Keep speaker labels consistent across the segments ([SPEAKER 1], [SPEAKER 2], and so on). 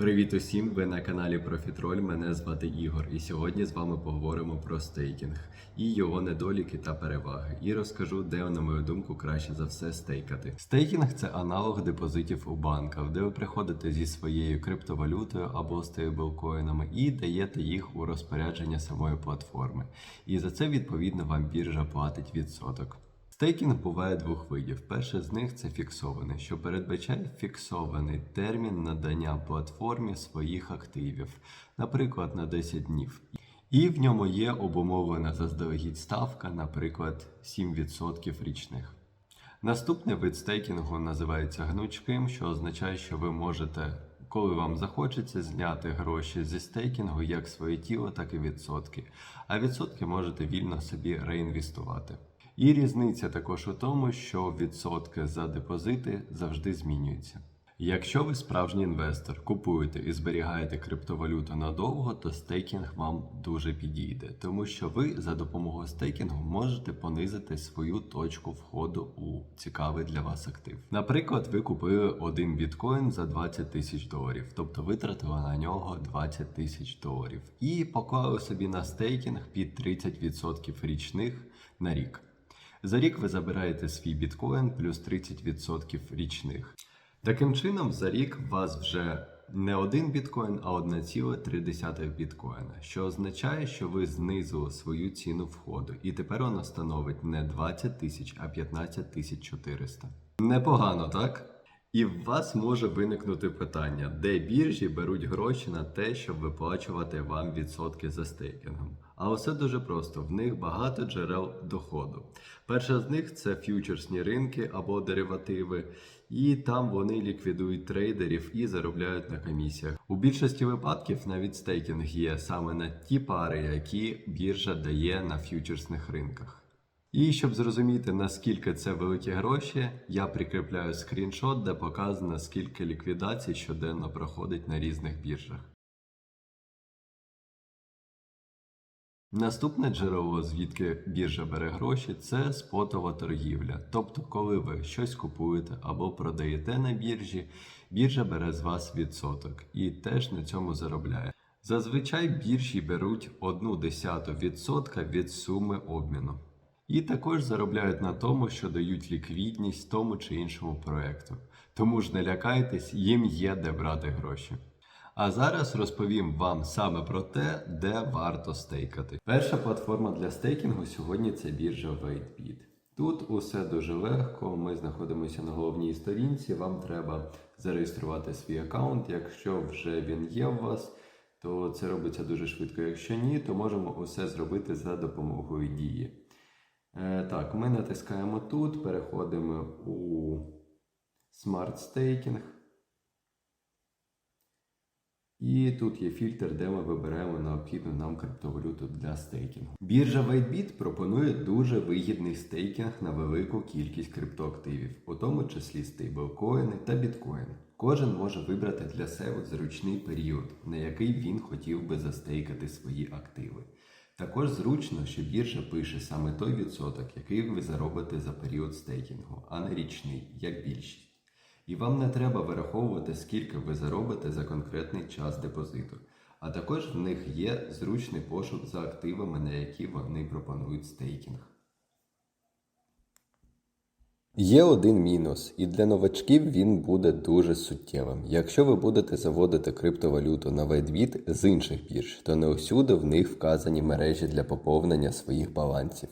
[SPEAKER 1] Привіт усім! Ви на каналі Профітроль. Мене звати Ігор, і сьогодні з вами поговоримо про стейкінг і його недоліки та переваги. І розкажу, де, на мою думку, краще за все стейкати. Стейкінг це аналог депозитів у банках, де ви приходите зі своєю криптовалютою або стейблкоїнами і даєте їх у розпорядження самої платформи. І за це відповідно вам біржа платить відсоток. Стейкінг буває двох видів. Перший з них це фіксований, що передбачає фіксований термін надання платформі своїх активів, наприклад, на 10 днів. І в ньому є обумовлена заздалегідь ставка, наприклад, 7% річних. Наступний вид стейкінгу називається гнучким, що означає, що ви можете, коли вам захочеться, зняти гроші зі стейкінгу як своє тіло, так і відсотки. А відсотки можете вільно собі реінвестувати. І різниця також у тому, що відсотки за депозити завжди змінюються. Якщо ви справжній інвестор, купуєте і зберігаєте криптовалюту надовго, то стейкінг вам дуже підійде, тому що ви за допомогою стейкінгу можете понизити свою точку входу у цікавий для вас актив. Наприклад, ви купили один біткоін за 20 тисяч доларів, тобто витратили на нього 20 тисяч доларів, і поклали собі на стейкінг під 30% річних на рік. За рік ви забираєте свій біткоін плюс 30% річних. Таким чином, за рік у вас вже не один біткоін, а 1,3 біткоїна, що означає, що ви знизили свою ціну входу, і тепер вона становить не 20 тисяч, а 15 тисяч 400. Непогано, так? І в вас може виникнути питання, де біржі беруть гроші на те, щоб виплачувати вам відсотки за стейкінгом. А усе дуже просто: в них багато джерел доходу. Перша з них це ф'ючерсні ринки або деривативи, і там вони ліквідують трейдерів і заробляють на комісіях. У більшості випадків навіть стейкінг є саме на ті пари, які біржа дає на ф'ючерсних ринках. І щоб зрозуміти, наскільки це великі гроші, я прикріпляю скріншот, де показано, скільки ліквідацій щоденно проходить на різних біржах. Наступне джерело, звідки біржа бере гроші, це спотова торгівля. Тобто, коли ви щось купуєте або продаєте на біржі, біржа бере з вас відсоток і теж на цьому заробляє. Зазвичай біржі беруть одну десяту відсотка від суми обміну. І також заробляють на тому, що дають ліквідність тому чи іншому проекту. Тому ж не лякайтесь, їм є де брати гроші. А зараз розповім вам саме про те, де варто стейкати. Перша платформа для стейкінгу сьогодні це біржа WaitBit. Тут усе дуже легко. Ми знаходимося на головній сторінці. Вам треба зареєструвати свій аккаунт. Якщо вже він є у вас, то це робиться дуже швидко. Якщо ні, то можемо усе зробити за допомогою дії. Е, Так, ми натискаємо тут, переходимо у Smart Staking. І тут є фільтр, де ми вибираємо необхідну нам криптовалюту для стейкінгу. Біржа WhiteBit пропонує дуже вигідний стейкінг на велику кількість криптоактивів, у тому числі стейблкоїни та біткоїни. Кожен може вибрати для себе зручний період, на який він хотів би застейкати свої активи. Також зручно, що біржа пише саме той відсоток, який ви заробите за період стейкінгу, а не річний, як більшість. І вам не треба вираховувати, скільки ви заробите за конкретний час депозиту. А також в них є зручний пошук за активами, на які вони пропонують стейкінг. Є один мінус, і для новачків він буде дуже суттєвим. Якщо ви будете заводити криптовалюту на WhiteBit з інших бірж, то не усюди в них вказані мережі для поповнення своїх балансів.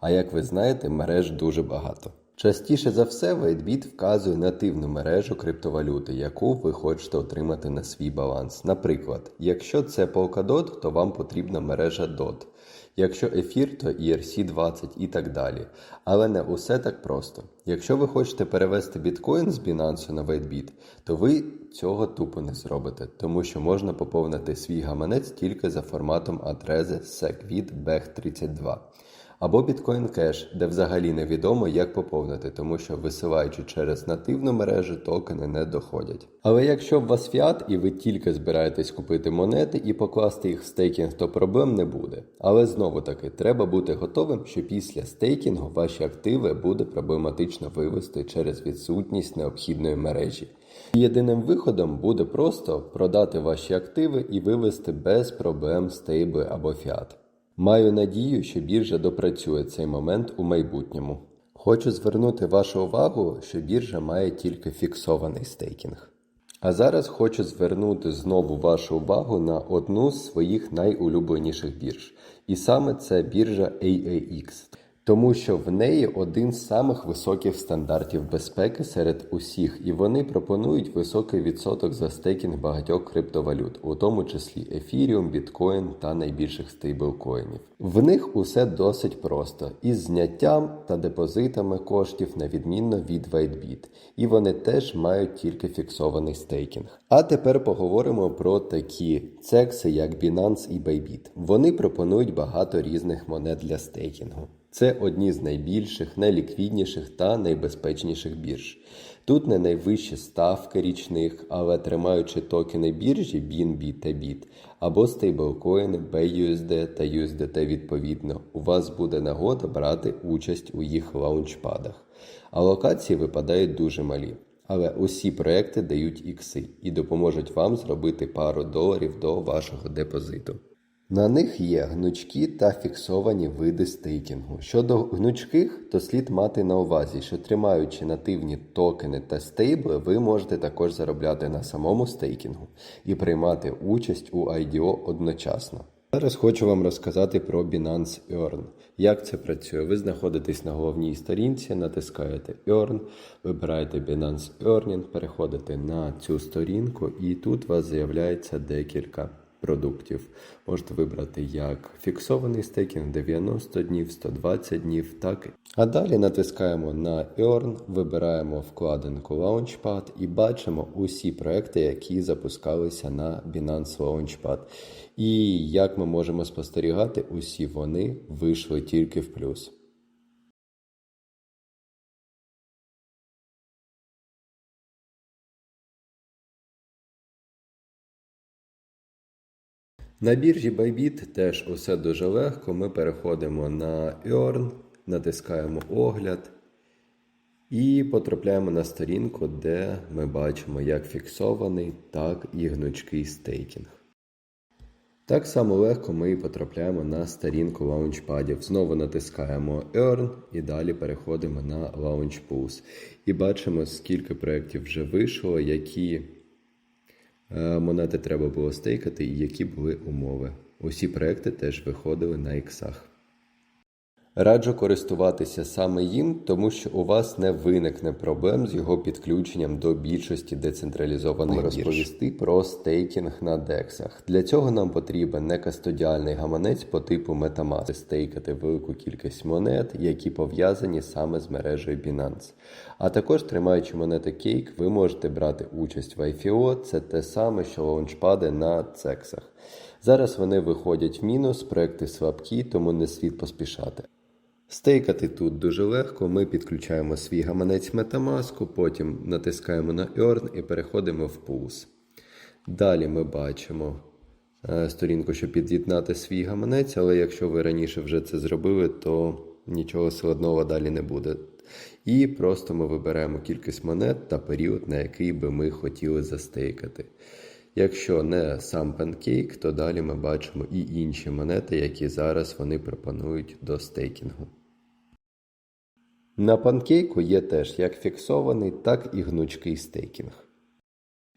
[SPEAKER 1] А як ви знаєте, мереж дуже багато. Частіше за все, WhiteBit вказує нативну мережу криптовалюти, яку ви хочете отримати на свій баланс. Наприклад, якщо це Polkadot, то вам потрібна мережа DOT. Якщо ефір, то ERC20 і так далі. Але не усе так просто. Якщо ви хочете перевести біткоін з Binance на WhiteBit, то ви цього тупо не зробите, тому що можна поповнити свій гаманець тільки за форматом адреси SegWit BEG32. Або Bitcoin Cash, де взагалі невідомо, як поповнити, тому що висилаючи через нативну мережу, токени не доходять. Але якщо у вас фіат і ви тільки збираєтесь купити монети і покласти їх в стейкінг, то проблем не буде. Але знову таки треба бути готовим, що після стейкінгу ваші активи буде проблематично вивести через відсутність необхідної мережі. Єдиним виходом буде просто продати ваші активи і вивести без проблем стейбли або фіат. Маю надію, що біржа допрацює цей момент у майбутньому. Хочу звернути вашу увагу, що біржа має тільки фіксований стейкінг. А зараз хочу звернути знову вашу увагу на одну з своїх найулюбленіших бірж. І саме це біржа AAX. Тому що в неї один з самих високих стандартів безпеки серед усіх, і вони пропонують високий відсоток за стейкінг багатьох криптовалют, у тому числі Ethereum, Bitcoin та найбільших стейблкоїнів. В них усе досить просто із зняттям та депозитами коштів на відмінно від WhiteBit. І вони теж мають тільки фіксований стейкінг. А тепер поговоримо про такі цекси, як Binance і Bybit. Вони пропонують багато різних монет для стейкінгу. Це одні з найбільших, найліквідніших та найбезпечніших бірж. Тут не найвищі ставки річних, але тримаючи токени біржі BNB та BIT або стейблкоїни BUSD та USDT відповідно, у вас буде нагода брати участь у їх лаунчпадах. Алокації випадають дуже малі. Але усі проекти дають ікси і допоможуть вам зробити пару доларів до вашого депозиту. На них є гнучкі та фіксовані види стейкінгу. Щодо гнучких, то слід мати на увазі, що тримаючи нативні токени та стейбли, ви можете також заробляти на самому стейкінгу і приймати участь у IDO одночасно. Зараз хочу вам розказати про Binance Earn. Як це працює? Ви знаходитесь на головній сторінці, натискаєте Earn, вибираєте Binance Earning, переходите на цю сторінку, і тут у вас з'являється декілька продуктів. Можете вибрати як фіксований стейкінг 90 днів, 120 днів, так. А далі натискаємо на Earn, вибираємо вкладинку Launchpad і бачимо усі проекти, які запускалися на Binance Launchpad. І як ми можемо спостерігати, усі вони вийшли тільки в плюс. На біржі Bybit теж усе дуже легко. Ми переходимо на Earn, натискаємо огляд і потрапляємо на сторінку, де ми бачимо як фіксований, так і гнучкий стейкінг. Так само легко ми і потрапляємо на сторінку лаунчпадів. Знову натискаємо Earn і далі переходимо на Launch Pools. І бачимо, скільки проєктів вже вийшло, які монети треба було стейкати і які були умови. Усі проекти теж виходили на іксах. Раджу користуватися саме їм, тому що у вас не виникне проблем з його підключенням до більшості децентралізованих розповісти про стейкінг на дексах. Для цього нам потрібен не кастодіальний гаманець по типу Metamask, стейкати велику кількість монет, які пов'язані саме з мережею Binance. А також тримаючи монети Cake, ви можете брати участь в IFO, це те саме, що лаунчпади на цексах. Зараз вони виходять в мінус, проекти слабкі, тому не слід поспішати. Стейкати тут дуже легко. Ми підключаємо свій гаманець Metamask, потім натискаємо на Earn і переходимо в Pulse. Далі ми бачимо е, сторінку, щоб під'єднати свій гаманець, але якщо ви раніше вже це зробили, то нічого складного далі не буде. І просто ми вибираємо кількість монет та період, на який би ми хотіли застейкати. Якщо не сам панкейк, то далі ми бачимо і інші монети, які зараз вони пропонують до стейкінгу. На панкейку є теж як фіксований, так і гнучкий стейкінг.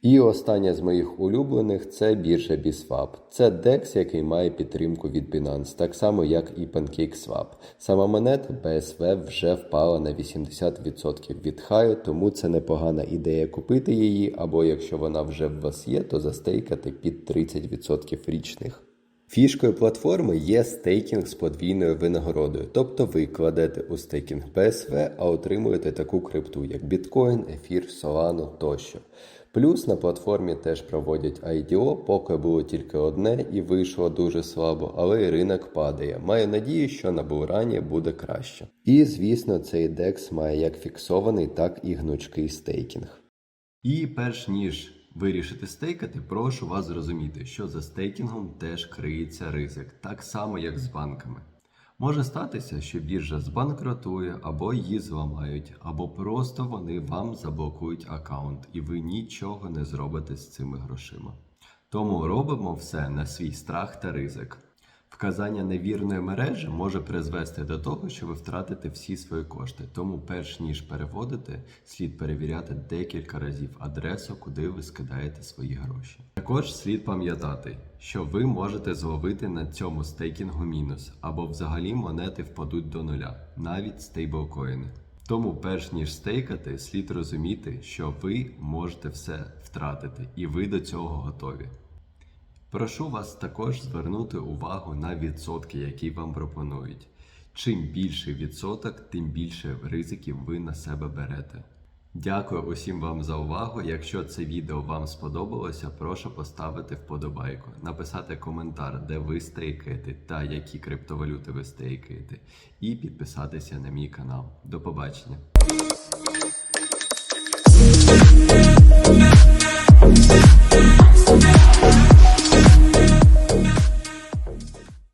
[SPEAKER 1] І остання з моїх улюблених це біржа BSwap. Це DEX, який має підтримку від Binance, так само як і PancakeSwap. Сама монета BSV вже впала на 80% від хаю, тому це непогана ідея купити її, або якщо вона вже в вас є, то застейкати під 30% річних. Фішкою платформи є стейкінг з подвійною винагородою, тобто ви кладете у стейкінг BSV, а отримуєте таку крипту, як Bitcoin, Ефір, Solano тощо. Плюс на платформі теж проводять IDO, поки було тільки одне і вийшло дуже слабо, але і ринок падає. Маю надію, що на Булрані буде краще. І звісно, цей DEX має як фіксований, так і гнучкий стейкінг. І перш ніж вирішити стейкати, прошу вас зрозуміти, що за стейкінгом теж криється ризик, так само як з банками. Може статися, що біржа збанкротує, або її зламають, або просто вони вам заблокують аккаунт, і ви нічого не зробите з цими грошима. Тому робимо все на свій страх та ризик. Вказання невірної мережі може призвести до того, що ви втратите всі свої кошти. Тому, перш ніж переводити, слід перевіряти декілька разів адресу, куди ви скидаєте свої гроші. Також слід пам'ятати, що ви можете зловити на цьому стейкінгу мінус, або взагалі монети впадуть до нуля, навіть стейблкоїни. Тому, перш ніж стейкати, слід розуміти, що ви можете все втратити, і ви до цього готові. Прошу вас також звернути увагу на відсотки, які вам пропонують. Чим більший відсоток, тим більше ризиків ви на себе берете. Дякую усім вам за увагу. Якщо це відео вам сподобалося, прошу поставити вподобайку, написати коментар, де ви стейкаєте та які криптовалюти ви стейкаєте, і підписатися на мій канал. До побачення. We'll be.